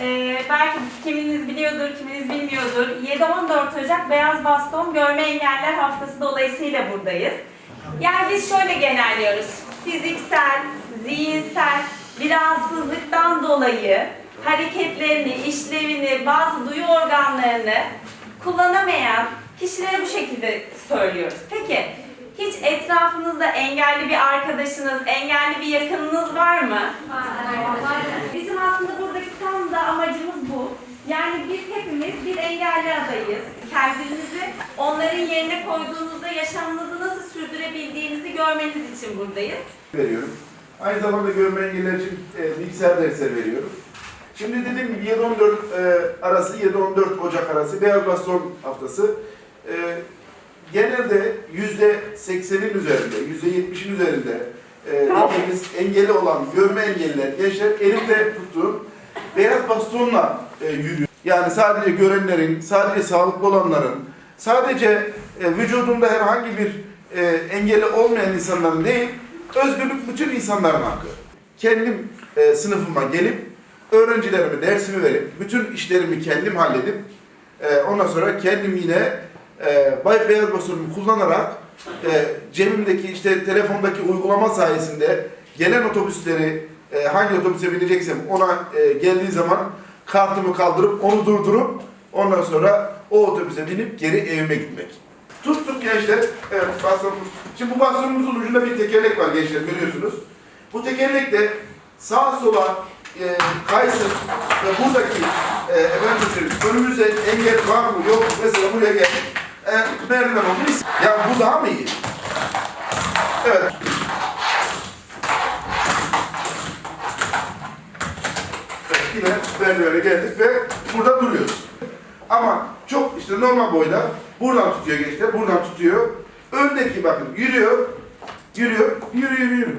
Ee, belki kiminiz biliyordur, kiminiz bilmiyordur. 7-14 Ocak Beyaz Baston Görme Engeller Haftası dolayısıyla buradayız. Yani biz şöyle genelliyoruz. Fiziksel, zihinsel bir rahatsızlıktan dolayı hareketlerini, işlevini, bazı duyu organlarını kullanamayan kişilere bu şekilde söylüyoruz. Peki hiç etrafınızda engelli bir arkadaşınız, engelli bir yakınınız var mı? Bizim aslında buradaki tam da amacımız bu. Yani biz hepimiz bir engelli adayız. Kendinizi onların yerine koyduğunuzda yaşamınızı nasıl sürdürebildiğinizi görmeniz için buradayız. veriyorum. Aynı zamanda görme engelliler için e, bilgisayar dersleri veriyorum. Şimdi dediğim gibi 7-14 e, arası, 7-14 Ocak arası Beyaz Baston haftası. E, genelde yüzde 80'in üzerinde, yüzde 70'in üzerinde e, hepimiz engelli olan görme engelliler, gençler elimde tuttuğum beyaz bastonla e, yürüyor. Yani sadece görenlerin, sadece sağlıklı olanların, sadece e, vücudunda herhangi bir e, engeli olmayan insanların değil, özgürlük bütün insanların hakkı. Kendim e, sınıfıma gelip, öğrencilerime dersimi verip, bütün işlerimi kendim halledip, e, ondan sonra kendim yine e, bay beyaz bastonumu kullanarak e, cebimdeki işte telefondaki uygulama sayesinde gelen otobüsleri e, hangi otobüse bineceksem ona e, geldiği zaman kartımı kaldırıp onu durdurup ondan sonra o otobüse binip geri evime gitmek. Tuttuk gençler. Evet bastonumuz. Şimdi bu bastonumuzun ucunda bir tekerlek var gençler görüyorsunuz. Bu tekerlek de sağa sola e, kaysın ve buradaki e, efendim önümüzde engel var mı yok mu mesela buraya geldik. E, merdiven oldu. Ya bu daha mı iyi? Evet, merdivene geldik ve burada duruyoruz. Ama çok işte normal boyda buradan tutuyor gençler, buradan tutuyor. Öndeki bakın yürüyor, yürüyor, yürü yürü yürü.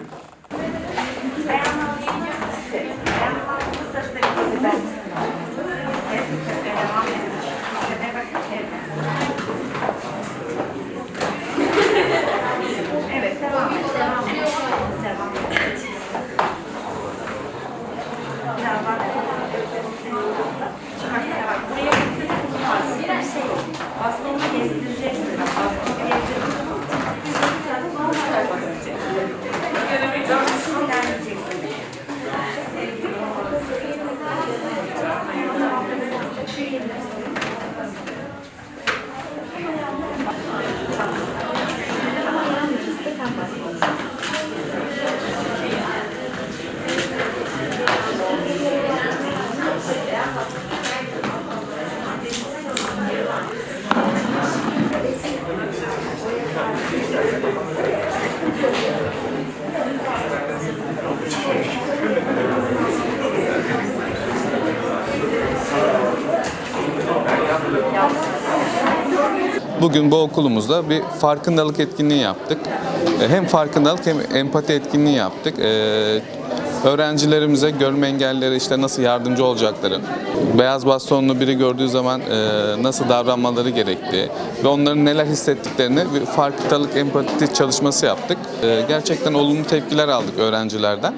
Bugün bu okulumuzda bir farkındalık etkinliği yaptık. E, Hem farkındalık hem empati etkinliği yaptık. E, Öğrencilerimize görme engellilere işte nasıl yardımcı olacakları, beyaz bastonlu biri gördüğü zaman e, nasıl davranmaları gerektiği ve onların neler hissettiklerini bir farkındalık empati çalışması yaptık. Gerçekten olumlu tepkiler aldık öğrencilerden.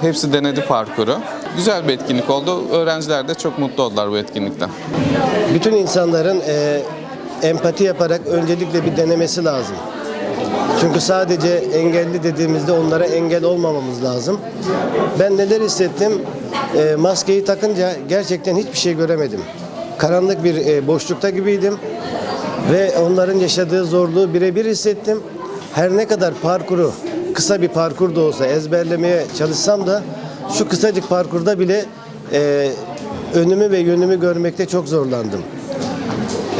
Hepsi denedi parkuru. Güzel bir etkinlik oldu. Öğrenciler de çok mutlu oldular bu etkinlikten. bütün insanların empati yaparak öncelikle bir denemesi lazım. Çünkü sadece engelli dediğimizde onlara engel olmamamız lazım. Ben neler hissettim? E, maskeyi takınca gerçekten hiçbir şey göremedim. Karanlık bir e, boşlukta gibiydim ve onların yaşadığı zorluğu birebir hissettim. Her ne kadar parkuru kısa bir parkur da olsa ezberlemeye çalışsam da şu kısacık parkurda bile e, önümü ve yönümü görmekte çok zorlandım.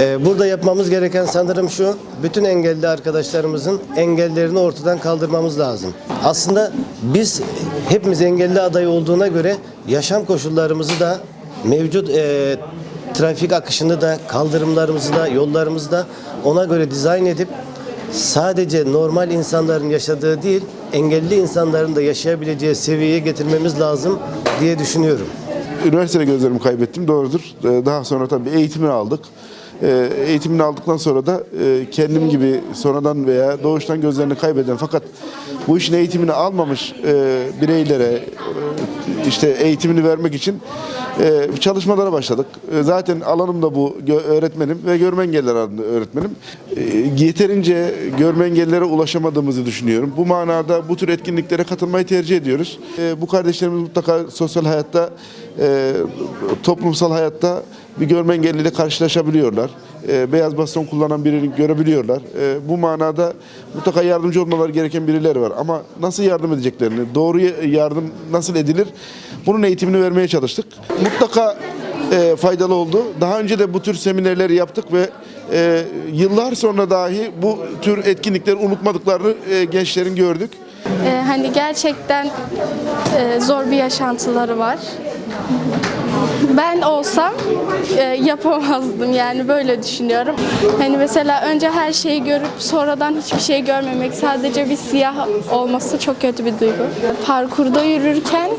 Ee, Burada yapmamız gereken sanırım şu, bütün engelli arkadaşlarımızın engellerini ortadan kaldırmamız lazım. Aslında biz hepimiz engelli aday olduğuna göre yaşam koşullarımızı da mevcut e, trafik akışını da kaldırımlarımızı da yollarımızı da ona göre dizayn edip sadece normal insanların yaşadığı değil engelli insanların da yaşayabileceği seviyeye getirmemiz lazım diye düşünüyorum. Üniversitede gözlerimi kaybettim doğrudur. Ee, Daha sonra tabii eğitimini aldık. Ee, Eğitimini aldıktan sonra da e, kendim gibi sonradan veya doğuştan gözlerini kaybeden fakat bu işin eğitimini almamış e, bireylere e, işte eğitimini vermek için e, çalışmalara başladık. Zaten alanım da bu öğretmenim ve görme engelliler alanında öğretmenim. Yeterince görme engellilere ulaşamadığımızı düşünüyorum. Bu manada bu tür etkinliklere katılmayı tercih ediyoruz. Bu kardeşlerimiz mutlaka sosyal hayatta, toplumsal hayatta bir görme engelliyle karşılaşabiliyorlar. E, beyaz baston kullanan birini görebiliyorlar. E, bu manada mutlaka yardımcı olmaları gereken birileri var. Ama nasıl yardım edeceklerini, doğru yardım nasıl edilir bunun eğitimini vermeye çalıştık. Mutlaka e, faydalı oldu. Daha önce de bu tür seminerleri yaptık ve e, yıllar sonra dahi bu tür etkinlikleri unutmadıklarını e, gençlerin gördük. Ee, hani gerçekten e, zor bir yaşantıları var. Ben olsam e, yapamazdım yani böyle düşünüyorum. Hani mesela önce her şeyi görüp sonradan hiçbir şey görmemek, sadece bir siyah olması çok kötü bir duygu. Parkurda yürürken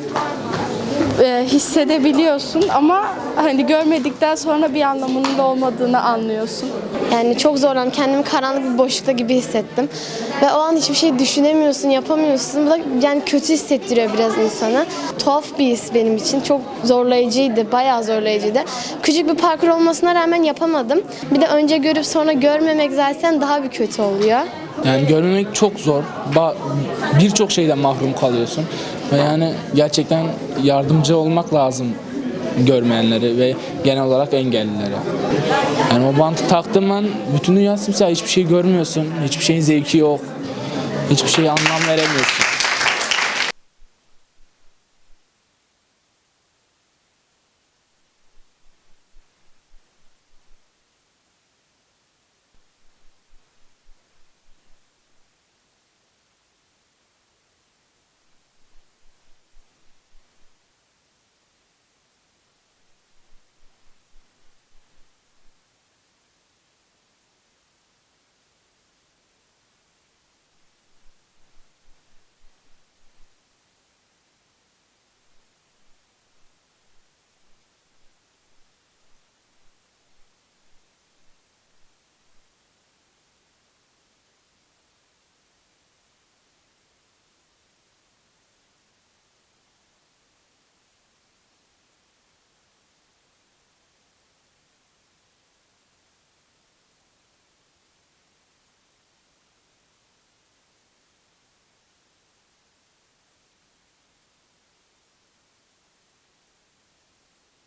e, hissedebiliyorsun ama hani görmedikten sonra bir anlamının da olmadığını anlıyorsun. Yani çok zorlandım. Kendimi karanlık bir boşlukta gibi hissettim. Ve o an hiçbir şey düşünemiyorsun, yapamıyorsun. Bu da yani kötü hissettiriyor biraz insanı. Tuhaf bir his benim için. Çok zorlayıcıydı, bayağı zorlayıcıydı. Küçük bir parkur olmasına rağmen yapamadım. Bir de önce görüp sonra görmemek zaten daha bir kötü oluyor. Yani görmemek çok zor. Birçok şeyden mahrum kalıyorsun. Ve yani gerçekten yardımcı olmak lazım görmeyenlere ve genel olarak engellilere. Yani o bantı taktım ben bütün dünya simsiyah hiçbir şey görmüyorsun. Hiçbir şeyin zevki yok. Hiçbir şeye anlam veremiyorsun.